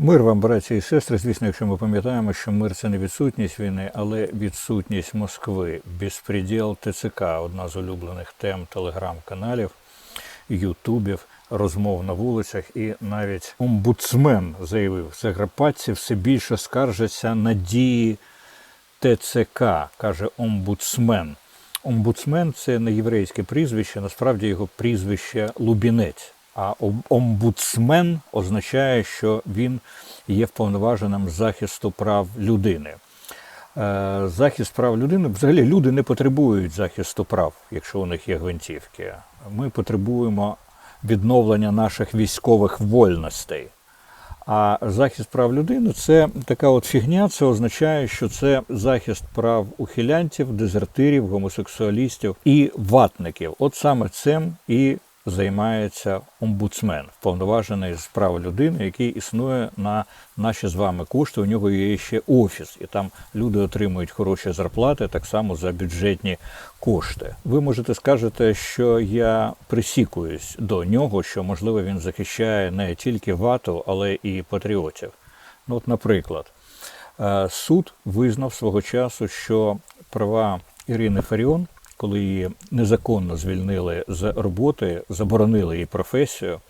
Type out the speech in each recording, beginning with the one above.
Мир вам, браті і сестри. Звісно, якщо ми пам'ятаємо, що мир це не відсутність війни, але відсутність Москви, безпреділ ТЦК, одна з улюблених тем телеграм-каналів, ютубів, розмов на вулицях, і навіть омбудсмен заявив, Заграпатці все більше скаржаться на дії ТЦК, каже омбудсмен. Омбудсмен це не єврейське прізвище, насправді його прізвище Лубінець. А омбудсмен означає, що він є вповноваженим захисту прав людини. Е, Захист прав людини взагалі люди не потребують захисту прав, якщо у них є гвинтівки. Ми потребуємо відновлення наших військових вольностей. А захист прав людини це така от фігня. Це означає, що це захист прав ухилянтів, дезертирів, гомосексуалістів і ватників. От саме цим і займається омбудсмен, вповноважений з прав людини, який існує на наші з вами кошти. У нього є ще офіс, і там люди отримують хороші зарплати так само за бюджетні кошти. Ви можете скажете, що я присікуюсь до нього, що можливо він захищає не тільки вату, але і патріотів. Ну, от, наприклад, е, суд визнав свого часу, що права Ірини Фаріон, коли її незаконно звільнили з роботи, заборонили її професію,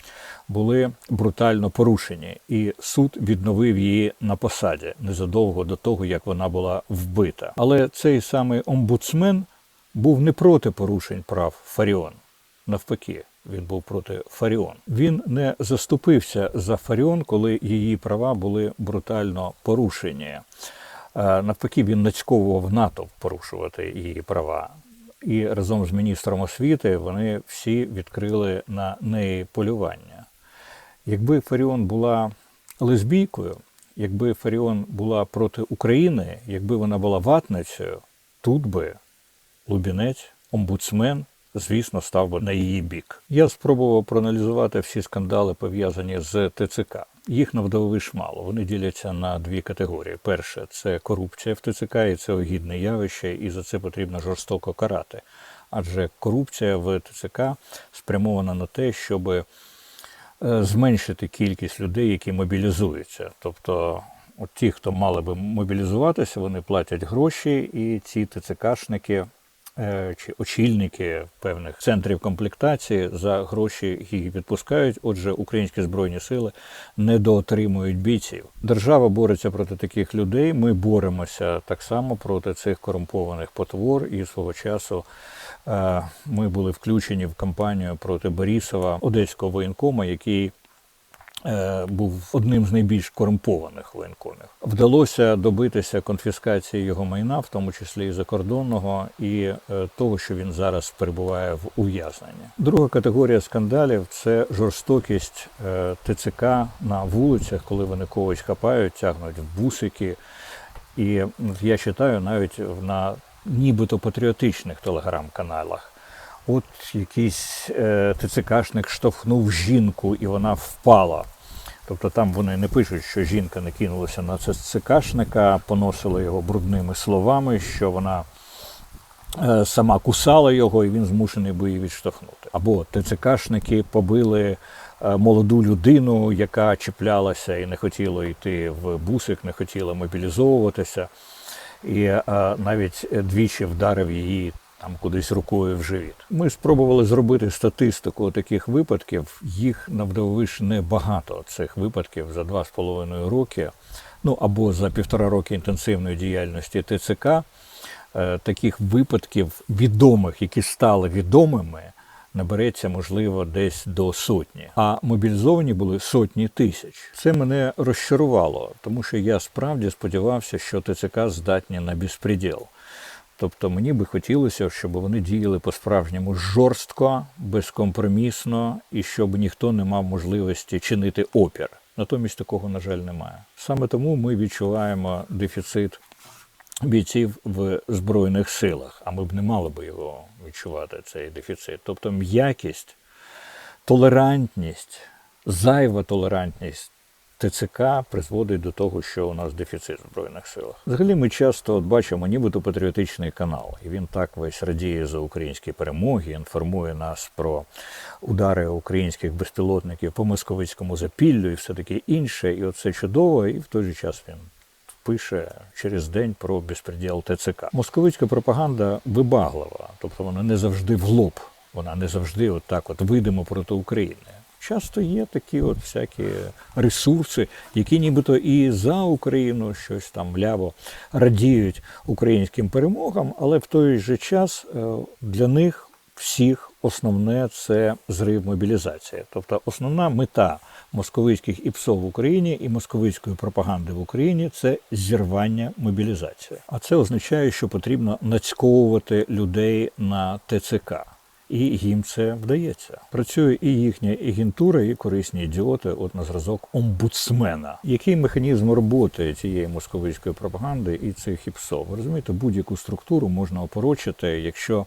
були брутально порушені, і суд відновив її на посаді незадовго до того, як вона була вбита. Але цей самий омбудсмен був не проти порушень прав Фаріон. Навпаки, він був проти Фаріон. Він не заступився за Фаріон, коли її права були брутально порушені. Е, Навпаки, він нацьковував натовп порушувати її права. І разом з міністром освіти вони всі відкрили на неї полювання. Якби Фаріон була лесбійкою, якби Фаріон була проти України, якби вона була ватницею, тут би Лубінець, омбудсмен, звісно, став би на її бік. Я спробував проаналізувати всі скандали, пов'язані з ТЦК. Їх навдовиш мало. Вони діляться на дві категорії. Перше це корупція в ТЦК, і це огідне явище, і за це потрібно жорстоко карати. Адже корупція в ТЦК спрямована на те, щоб е, зменшити кількість людей, які мобілізуються. Тобто, от ті, хто мали би мобілізуватися, вони платять гроші, і ці ТЦКшники чи очільники певних центрів комплектації за гроші їх відпускають. Отже, українські збройні сили недоотримують бійців. Держава бореться проти таких людей. Ми боремося так само проти цих корумпованих потвор. І свого часу е, ми були включені в кампанію проти Борісова, одеського воєнкома, який е, був одним з найбільш корумпованих воєнкомів. Вдалося добитися конфіскації його майна, в тому числі і закордонного, і е, того, що він зараз перебуває в ув'язненні. Друга категорія скандалів це жорстокість е, ТЦК на вулицях, коли вони когось хапають, тягнуть в бусики. І я читаю навіть на нібито патріотичних телеграм-каналах. От якийсь е, ТЦКшник штовхнув жінку, і вона впала. Тобто там вони не пишуть, що жінка не кинулася на ТЦКшника, поносила його брудними словами, що вона е, сама кусала його, і він змушений був її відштовхнути. Або ТЦКшники побили е, молоду людину, яка чіплялася і не хотіла йти в бусик, не хотіла мобілізовуватися, і навіть двічі вдарив її там кудись рукою в живіт. Ми спробували зробити статистику таких випадків. Їх навдовиш небагато цих випадків за два з половиною роки, ну або за півтора роки інтенсивної діяльності ТЦК. Е, Таких випадків відомих, які стали відомими, набереться можливо десь до сотні. А мобілізовані були сотні тисяч. Це мене розчарувало, тому що я справді сподівався, що ТЦК здатні на безпреділ. Тобто мені би хотілося, щоб вони діяли по-справжньому жорстко, безкомпромісно і щоб ніхто не мав можливості чинити опір. Натомість такого, на жаль, немає. Саме тому ми відчуваємо дефіцит бійців в Збройних силах, а ми б не мали би його відчувати, цей дефіцит. Тобто м'якість, толерантність, зайва толерантність ТЦК призводить до того, що у нас дефіцит в збройних силах. Взагалі, ми часто от бачимо, нібито патріотичний канал, і він так весь радіє за українські перемоги, інформує нас про удари українських безпілотників по московицькому запіллю і все таке інше. І оце чудово, і в той же час він пише через день про безпреділ ТЦК. Московицька пропаганда вибаглива, тобто вона не завжди в лоб, вона не завжди от так от видимо проти України. Часто є такі от всякі ресурси, які нібито і за Україну щось там ляво радіють українським перемогам, але в той же час е, для них всіх основне це зрив мобілізації. Тобто основна мета московицьких ІПСО в Україні і московицької пропаганди в Україні це зірвання мобілізації. А це означає, що потрібно нацьковувати людей на ТЦК. І їм це вдається. Працює і їхня агентура, і корисні ідіоти, от на зразок омбудсмена. Який механізм роботи цієї московицької пропаганди і цих ІПСО? Ви розумієте, будь-яку структуру можна опорочити, якщо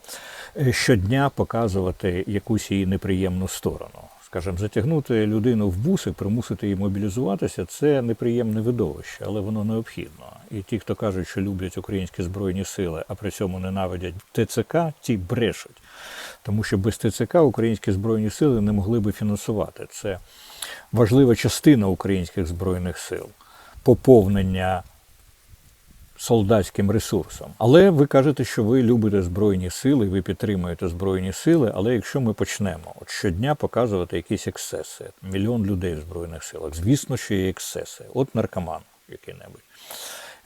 е, щодня показувати якусь її неприємну сторону. Скажімо, затягнути людину в буси, примусити її мобілізуватися це неприємне видовище, але воно необхідно. І ті, хто кажуть, що люблять українські збройні сили, а при цьому ненавидять ТЦК, ті брешуть. Тому що без ТЦК українські збройні сили не могли би фінансувати. Це важлива частина українських збройних сил, поповнення солдатським ресурсом. Але ви кажете, що ви любите збройні сили, ви підтримуєте збройні сили. Але якщо ми почнемо от щодня показувати якісь ексцеси, мільйон людей в збройних силах, звісно, що є ексцеси. От наркоман який-небудь.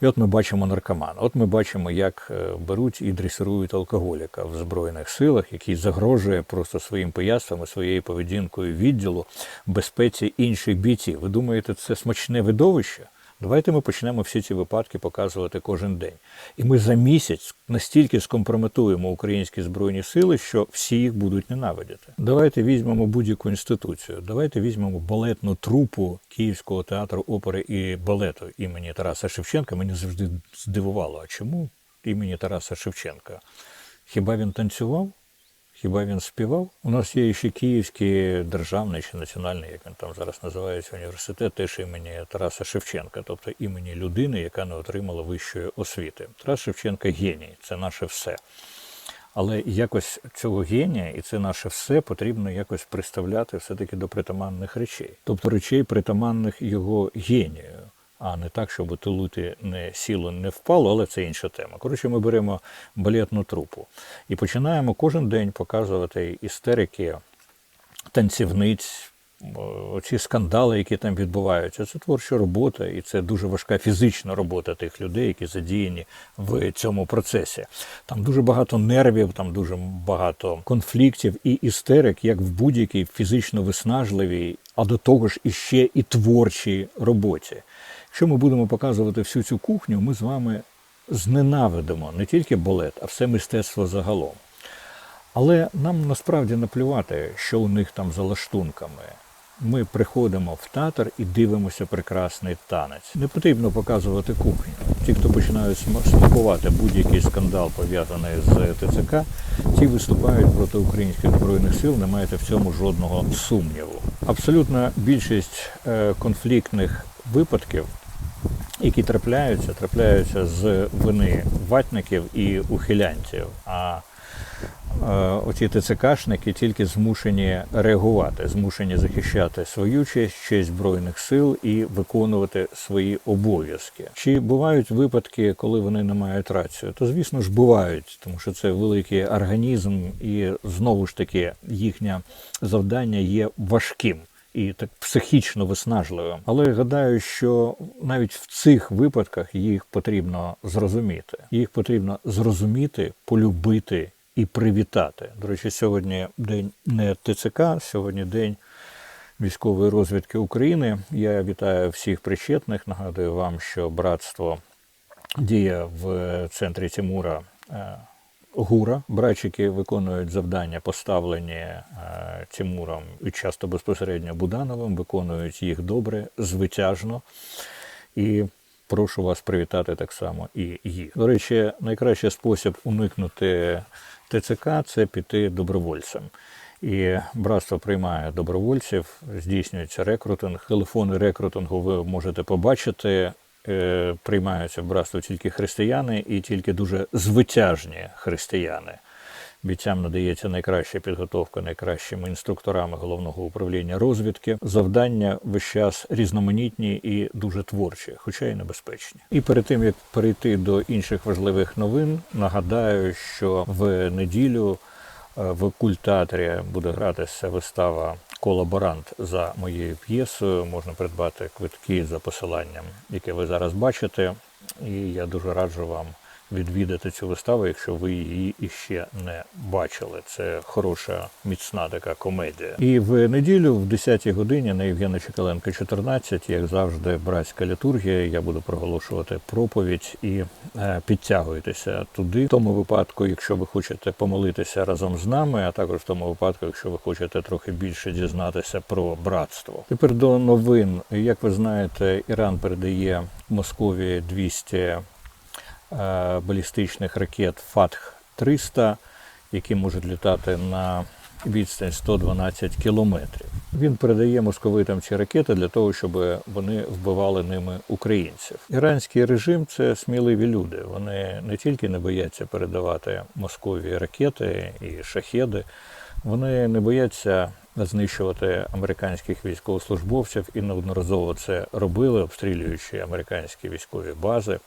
І от ми бачимо наркомана. От ми бачимо, як е, беруть і дресирують алкоголіка в збройних силах, який загрожує просто своїм пояснами, своєю поведінкою відділу безпеці інших бійців. Ви думаєте, це смачне видовище? Давайте ми почнемо всі ці випадки показувати кожен день. І ми за місяць настільки скомпрометуємо українські збройні сили, що всі їх будуть ненавидіти. Давайте візьмемо будь-яку інституцію. Давайте візьмемо балетну трупу Київського театру опери і балету імені Тараса Шевченка. Мені завжди здивувало, а чому імені Тараса Шевченка? Хіба він танцював? Хіба він співав? У нас є ще Київський державний чи національний, як він там зараз називається, університет, теж імені Тараса Шевченка, тобто імені людини, яка не отримала вищої освіти. Тарас Шевченка геній, це наше все. Але якось цього генія і це наше все потрібно якось приставляти все-таки до притаманних речей, тобто речей притаманних його генію, а не так, щоб тулути не сіло, не впало, але це інша тема. Коротше, ми беремо балетну трупу і починаємо кожен день показувати істерики танцівниць. Оці скандали, які там відбуваються, це творча робота, і це дуже важка фізична робота тих людей, які задіяні в цьому процесі. Там дуже багато нервів, там дуже багато конфліктів і істерик, як в будь-якій фізично виснажливій, а до того ж іще і творчій роботі. Якщо ми будемо показувати всю цю кухню, ми з вами зненавидимо не тільки балет, а все мистецтво загалом. Але нам насправді наплювати, що у них там за лаштунками. Ми приходимо в театр і дивимося прекрасний танець. Не потрібно показувати кухню. Ті, хто починають смакувати будь-який скандал пов'язаний з ТЦК, ті виступають проти українських збройних сил, не маєте в цьому жодного сумніву. Абсолютна більшість е, конфліктних випадків які трапляються, трапляються з вини ватників і ухилянців. А е, оці ТЦКшники тільки змушені реагувати, змушені захищати свою честь, честь збройних сил і виконувати свої обов'язки. Чи бувають випадки, коли вони не мають рацію? То звісно ж бувають, тому що це великий організм, і знову ж таки їхнє завдання є важким і так психічно виснажливим. Але гадаю, що навіть в цих випадках їх потрібно зрозуміти. Їх потрібно зрозуміти, полюбити і привітати. До речі, сьогодні день не ТЦК, сьогодні день. Військової розвідки України. Я вітаю всіх причетних. Нагадую вам, що братство діє в центрі Тимура е, ГУРа. Братчики виконують завдання, поставлені е, Тимуром і часто безпосередньо Будановим, виконують їх добре, звитяжно. І прошу вас привітати так само і їх. До речі, найкращий спосіб уникнути ТЦК це піти добровольцем. І братство приймає добровольців, здійснюється рекрутинг. Телефони рекрутингу ви можете побачити. Е, Приймаються в братство тільки християни і тільки дуже звитяжні християни. Бійцям надається найкраща підготовка найкращими інструкторами головного управління розвідки. Завдання весь час різноманітні і дуже творчі, хоча й небезпечні. І перед тим як перейти до інших важливих новин, нагадаю, що в неділю е, в культеатрі буде гратися вистава Колаборант за моєю п'єсою. Можна придбати квитки за посиланням, яке ви зараз бачите. І я дуже раджу вам відвідати цю виставу, якщо ви її іще не бачили. Це хороша, міцна така комедія. І в неділю, в 10-й годині на Євгена Чекаленка 14, як завжди, братська літургія. Я буду проголошувати проповідь і е, підтягуйтеся туди. В тому випадку, якщо ви хочете помолитися разом з нами, а також в тому випадку, якщо ви хочете трохи більше дізнатися про братство. Тепер до новин. Як ви знаєте, Іран передає Московії 200 е, балістичних ракет Фатх-300, які можуть літати на відстань 112 кілометрів. Він передає московитам ці ракети для того, щоб вони вбивали ними українців. Іранський режим це сміливі люди. Вони не тільки не бояться передавати Московії ракети і шахеди, вони не бояться знищувати американських військовослужбовців і неодноразово це робили, обстрілюючи американські військові бази.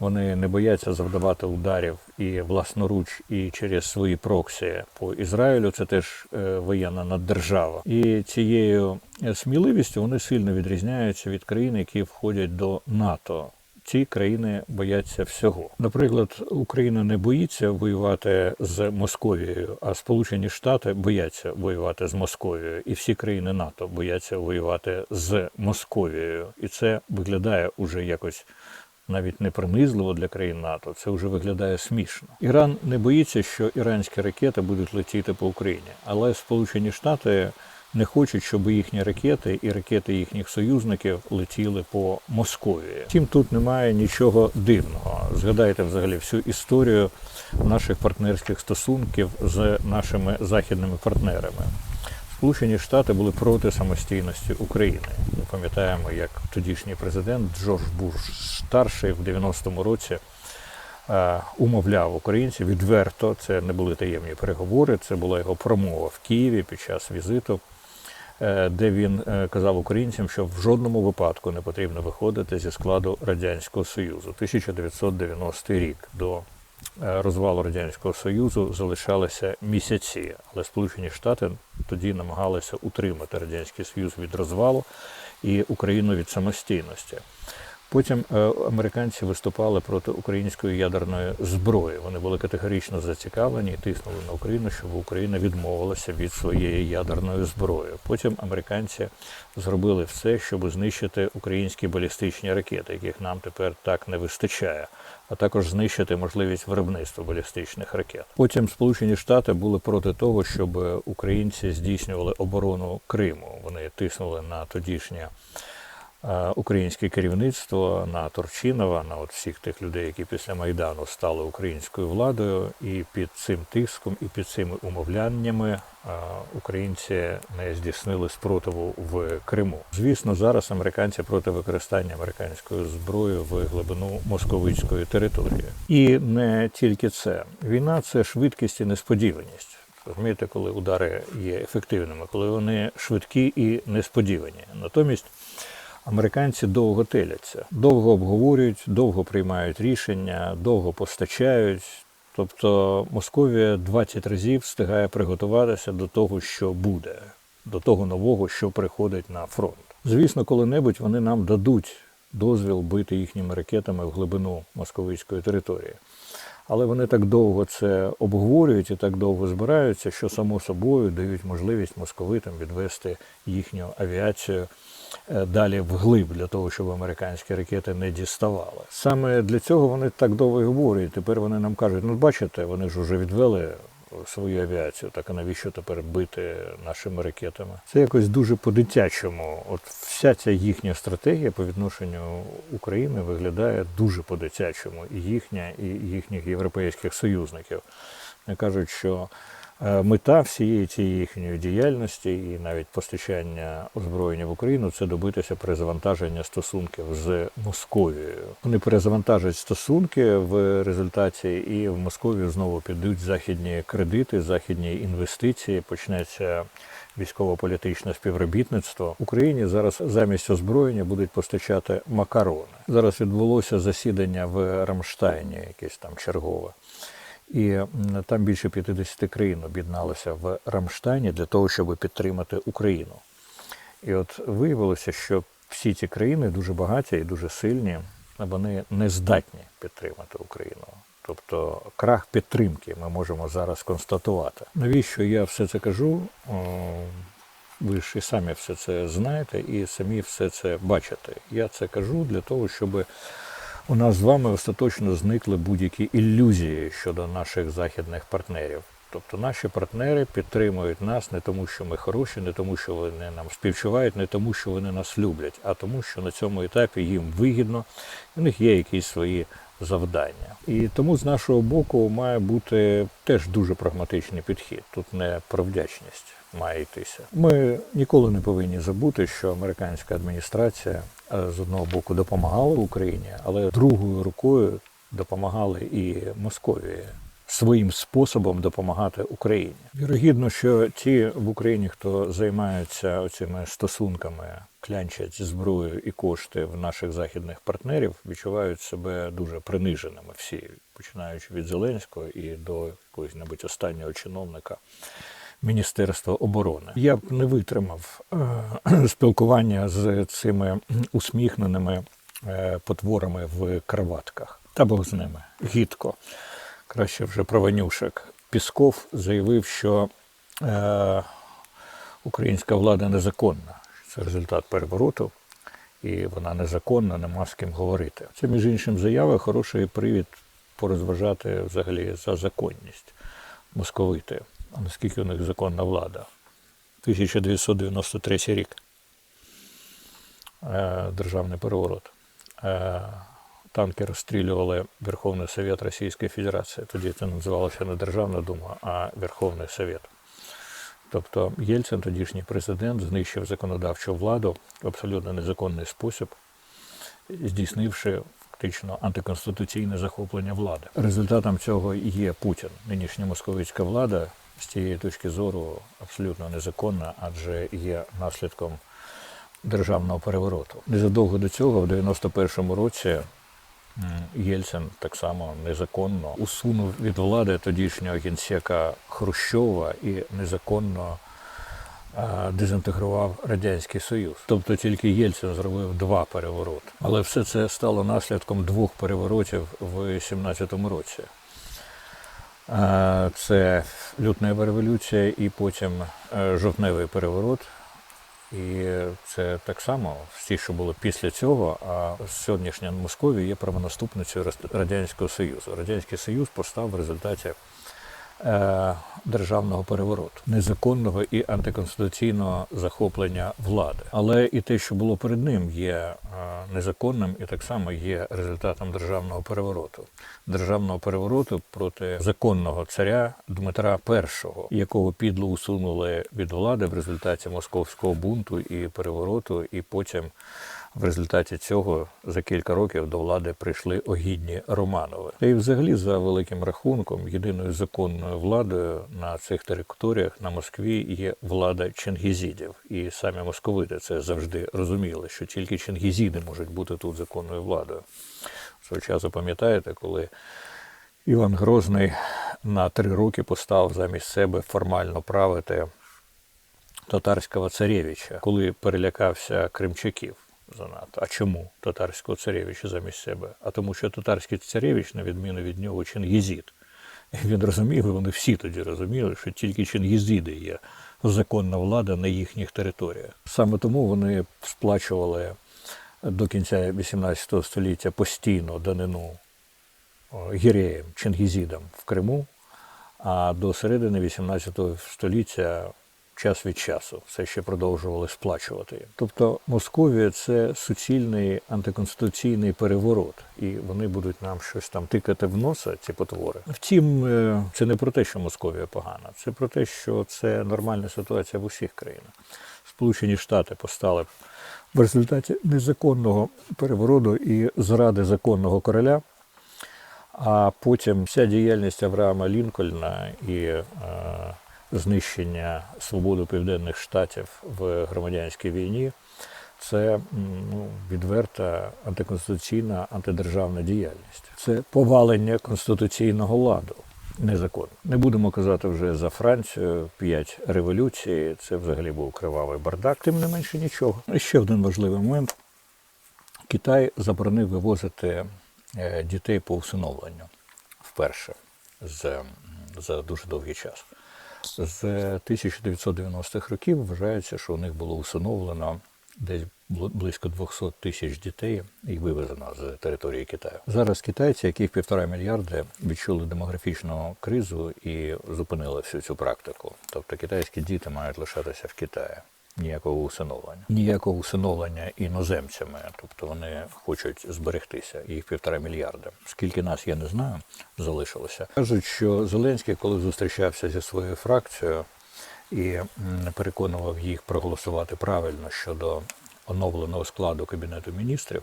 Вони не бояться завдавати ударів і власноруч, і через свої проксі по Ізраїлю. Це теж е, воєнна наддержава. І цією е, сміливістю вони сильно відрізняються від країн, які входять до НАТО. Ці країни бояться всього. Наприклад, Україна не боїться воювати з Московією, а Сполучені Штати бояться воювати з Московією, і всі країни НАТО бояться воювати з Московією. І це виглядає уже якось навіть не принизливо для країн НАТО. Це вже виглядає смішно. Іран не боїться, що іранські ракети будуть летіти по Україні, але Сполучені Штати. Не хочуть, щоб їхні ракети і ракети їхніх союзників летіли по Московії. Втім, тут немає нічого дивного. Згадайте взагалі всю історію наших партнерських стосунків з нашими західними партнерами. Сполучені Штати були проти самостійності України. Ми пам'ятаємо, як тодішній президент Джордж Буш старший в 90-му році е, умовляв українців відверто. Це не були таємні переговори. Це була його промова в Києві під час візиту, е, де він е, казав українцям, що в жодному випадку не потрібно виходити зі складу радянського союзу. 1990 рік до розвалу радянського союзу залишалися місяці, але Сполучені Штати тоді намагалися утримати радянський союз від розвалу і Україну від самостійності. Потім е, американці виступали проти української ядерної зброї. Вони були категорично зацікавлені і тиснули на Україну, щоб Україна відмовилася від своєї ядерної зброї. Потім американці зробили все, щоб знищити українські балістичні ракети, яких нам тепер так не вистачає, а також знищити можливість виробництва балістичних ракет. Потім Сполучені Штати були проти того, щоб українці здійснювали оборону Криму. Вони тиснули на тодішнє е, українське керівництво на Турчинова, на от всіх тих людей, які після Майдану стали українською владою, і під цим тиском, і під цими умовляннями українці не здійснили спротиву в Криму. Звісно, зараз американці проти використання американської зброї в глибину московицької території. І не тільки це. Війна це швидкість і несподіваність. Розумієте, коли удари є ефективними, коли вони швидкі і несподівані. Натомість американці довго теляться, довго обговорюють, довго приймають рішення, довго постачають. Тобто Московія 20 разів встигає приготуватися до того, що буде, до того нового, що приходить на фронт. Звісно, коли-небудь вони нам дадуть дозвіл бити їхніми ракетами в глибину московицької території. Але вони так довго це обговорюють і так довго збираються, що само собою дають можливість московитам відвести їхню авіацію далі вглиб для того, щоб американські ракети не діставали. Саме для цього вони так довго і говорять. Тепер вони нам кажуть: ну бачите, вони ж вже відвели свою авіацію, так а навіщо тепер бити нашими ракетами? Це якось дуже по-дитячому. От вся ця їхня стратегія по відношенню України виглядає дуже по-дитячому, і їхня, і їхніх європейських союзників. Вони кажуть, що Е, Мета всієї цієї їхньої діяльності і навіть постачання озброєння в Україну це добитися перезавантаження стосунків з Московією. Вони перезавантажать стосунки в результаті, і в Московію знову підуть західні кредити, західні інвестиції. Почнеться військово-політичне співробітництво. Україні зараз замість озброєння будуть постачати макарони. Зараз відбулося засідання в Рамштайні, якесь там чергове. І там більше 50 країн об'єдналося в Рамштайні для того, щоб підтримати Україну. І от виявилося, що всі ці країни дуже багаті і дуже сильні, вони не здатні підтримати Україну. Тобто крах підтримки ми можемо зараз констатувати. Навіщо я все це кажу? Ви ж і самі все це знаєте і самі все це бачите. Я це кажу для того, щоб у нас з вами остаточно зникли будь-які ілюзії щодо наших західних партнерів. Тобто наші партнери підтримують нас не тому, що ми хороші, не тому, що вони нам співчувають, не тому, що вони нас люблять, а тому, що на цьому етапі їм вигідно, в них є якісь свої завдання. І тому з нашого боку має бути теж дуже прагматичний підхід. Тут не про вдячність має йтися. Ми ніколи не повинні забути, що американська адміністрація е, з одного боку допомагала Україні, але другою рукою допомагали і Московії своїм способом допомагати Україні. Вірогідно, що ті в Україні, хто займаються цими стосунками, клянчать зброю і кошти в наших західних партнерів, відчувають себе дуже приниженими всі, починаючи від Зеленського і до якогось небудь останнього чиновника. Міністерства оборони я б не витримав е, спілкування з цими усміхненими е, потворами в краватках. Та Бог з ними гідко краще вже про Ванюшек. Пісков заявив, що е, українська влада незаконна. Це результат перевороту, і вона незаконна, нема з ким говорити. Це, між іншим, заява хороший привід порозважати взагалі за законність московити. А наскільки у них законна влада? 1993 рік. Е, державний переворот. Е, танки розстрілювали Верховний Совет Російської Федерації. Тоді це називалося не Державна Дума, а Верховний Совет. Тобто Єльцин, тодішній президент, знищив законодавчу владу в абсолютно незаконний спосіб, здійснивши фактично антиконституційне захоплення влади. Результатом цього є Путін. Нинішня московицька влада з цієї точки зору абсолютно незаконна, адже є наслідком державного перевороту. Незадовго до цього, в 91-му році, Єльцин так само незаконно усунув від влади тодішнього генсека Хрущова і незаконно е, дезінтегрував Радянський Союз. Тобто тільки Єльцин зробив два перевороти. Але все це стало наслідком двох переворотів в 17-му році. Це лютнева революція і потім е, жовтневий переворот. І це так само всі, що було після цього. А сьогоднішня Московія є правонаступницею Радянського Союзу. Радянський Союз постав в результаті державного перевороту, незаконного і антиконституційного захоплення влади. Але і те, що було перед ним, є е, незаконним і так само є результатом державного перевороту. Державного перевороту проти законного царя Дмитра І, якого підло усунули від влади в результаті московського бунту і перевороту, і потім в результаті цього за кілька років до влади прийшли огідні Романови. Й взагалі, за великим рахунком, єдиною законною владою на цих територіях на Москві є влада чингізідів. І самі московити це завжди розуміли, що тільки чингізіди можуть бути тут законною владою. Свого часу пам'ятаєте, коли Іван Грозний на три роки постав замість себе формально правити татарського царевича, коли перелякався кримчаків занадто. А чому татарського царевича замість себе? А тому, що татарський царевич, на відміну від нього, чингізід. Він розумів, і вони всі тоді розуміли, що тільки чингізіди є законна влада на їхніх територіях. Саме тому вони сплачували до кінця 18 століття постійно данину гіреям, чингізідам в Криму, а до середини 18 століття час від часу все ще продовжували сплачувати. Тобто Московія це суцільний антиконституційний переворот, і вони будуть нам щось там тикати в носа, ці потвори. Втім, е, це не про те, що Московія погана, це про те, що це нормальна ситуація в усіх країнах. Сполучені Штати постали в результаті незаконного перевороту і зради законного короля. А потім вся діяльність Авраама Лінкольна і е, знищення свободи Південних Штатів в громадянській війні це ну, відверта антиконституційна антидержавна діяльність. Це повалення конституційного ладу. Незаконно. Не будемо казати вже за Францію, п'ять революцій. Це взагалі був кривавий бардак. Тим не менше нічого. І ще один важливий момент. Китай заборонив вивозити е, дітей по усиновленню вперше з, м, за дуже довгий час. З 1990-х років вважається, що у них було усиновлено десь близько 200 тисяч дітей і вивезено з території Китаю. Зараз китайці, яких півтора мільярди, відчули демографічну кризу і зупинили всю цю практику. Тобто китайські діти мають лишатися в Китаї. Ніякого усиновлення, ніякого усиновлення іноземцями, тобто вони хочуть зберегтися, їх півтора мільярда. Скільки нас я не знаю, залишилося. Кажуть, що Зеленський, коли зустрічався зі своєю фракцією і переконував їх проголосувати правильно щодо оновленого складу кабінету міністрів,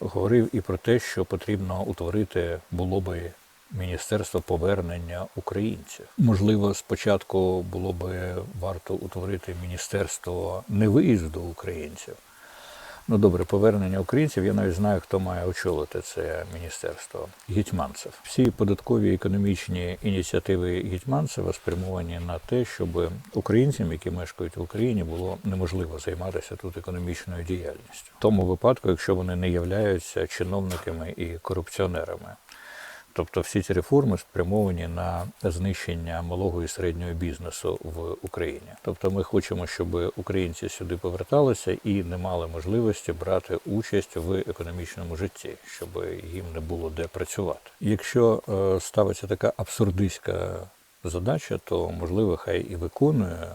говорив і про те, що потрібно утворити було би Міністерство повернення українців. Можливо, спочатку було би варто утворити міністерство невиїзду українців. Ну добре, повернення українців. Я навіть знаю, хто має очолити це міністерство. Гетьманцев. Всі податкові економічні ініціативи Гетьманцева спрямовані на те, щоб українцям, які мешкають в Україні, було неможливо займатися тут економічною діяльністю. В тому випадку, якщо вони не являються чиновниками і корупціонерами. Тобто всі ці реформи спрямовані на знищення малого і середнього бізнесу в Україні. Тобто ми хочемо, щоб українці сюди поверталися і не мали можливості брати участь в економічному житті, щоб їм не було де працювати. Якщо е, ставиться така абсурдистська задача, то можливо хай і виконує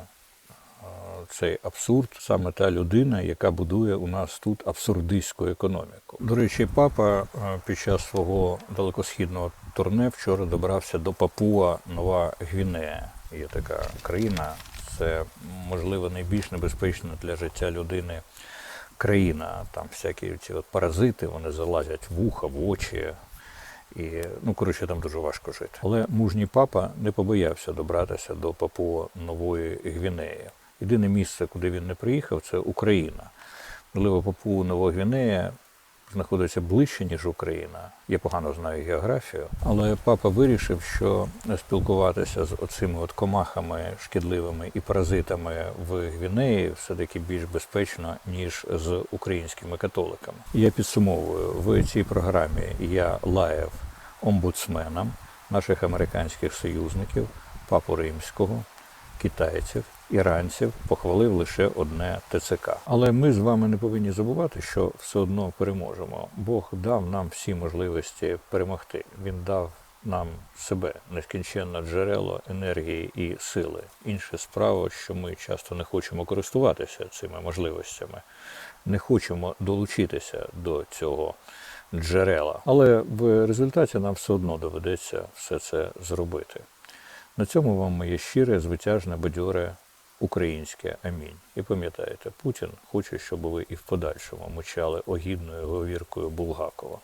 цей абсурд саме та людина, яка будує у нас тут абсурдистську економіку. До речі, папа е, під час свого далекосхідного турне вчора добрався до Папуа Нова Гвінея. Є така країна, це можливо найбільш небезпечна для життя людини країна. Там всякі ці от паразити, вони залазять в вуха, в очі. І, ну, коротше, там дуже важко жити. Але мужній папа не побоявся добратися до Папуа Нової Гвінеї. Єдине місце, куди він не приїхав, це Україна. Можливо, Папуа Нова Гвінея знаходиться ближче, ніж Україна. Я погано знаю географію, але папа вирішив, що спілкуватися з оцими от комахами шкідливими і паразитами в Гвінеї все-таки більш безпечно, ніж з українськими католиками. Я підсумовую в цій програмі я лаяв омбудсменам наших американських союзників, папу римського, китайців, іранців похвалив лише одне ТЦК. Але ми з вами не повинні забувати, що все одно переможемо. Бог дав нам всі можливості перемогти. Він дав нам себе нескінченне джерело енергії і сили. Інша справа, що ми часто не хочемо користуватися цими можливостями, не хочемо долучитися до цього джерела. Але в результаті нам все одно доведеться все це зробити. На цьому вам моє щире, звитяжне, бадьоре українське амінь. І пам'ятаєте, Путін хоче, щоб ви і в подальшому мучали огідною говіркою Булгакова.